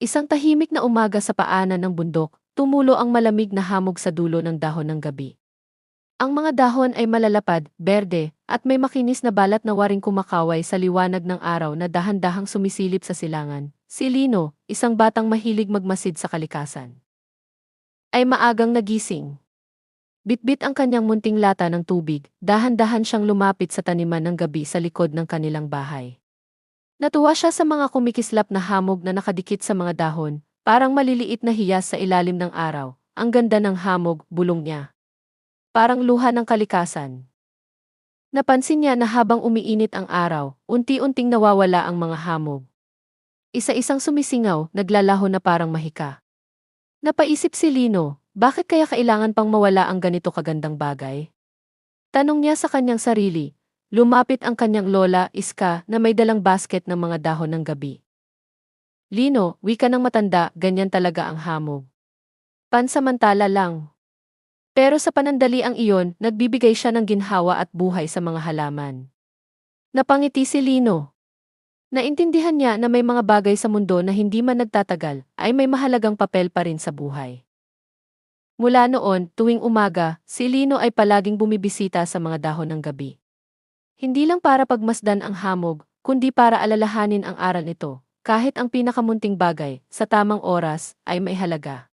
Isang tahimik na umaga sa paanan ng bundok, tumulo ang malamig na hamog sa dulo ng dahon ng gabi. Ang mga dahon ay malalapad, berde, at may makinis na balat na waring kumakaway sa liwanag ng araw na dahan-dahang sumisilip sa silangan. Si Lino, isang batang mahilig magmasid sa kalikasan, ay maagang nagising. Bitbit ang kanyang munting lata ng tubig, dahan-dahan siyang lumapit sa taniman ng gabi sa likod ng kanilang bahay. Natuwa siya sa mga kumikislap na hamog na nakadikit sa mga dahon, parang maliliit na hiyas sa ilalim ng araw. Ang ganda ng hamog, bulong niya. Parang luha ng kalikasan. Napansin niya na habang umiinit ang araw, unti-unting nawawala ang mga hamog. Isa-isang sumisingaw, naglalaho na parang mahika. Napaisip si Lino, bakit kaya kailangan pang mawala ang ganito kagandang bagay? Tanong niya sa kanyang sarili, lumapit ang kanyang lola, Iska, na may dalang basket ng mga dahon ng gabi. Lino, wika ng matanda, ganyan talaga ang hamog. Pansamantala lang. Pero sa panandaliang iyon, nagbibigay siya ng ginhawa at buhay sa mga halaman. Napangiti si Lino. Naintindihan niya na may mga bagay sa mundo na hindi man nagtatagal, ay may mahalagang papel pa rin sa buhay. Mula noon, tuwing umaga, si Lino ay palaging bumibisita sa mga dahon ng gabi. Hindi lang para pagmasdan ang hamog, kundi para alalahanin ang aral nito, kahit ang pinakamunting bagay, sa tamang oras, ay may halaga.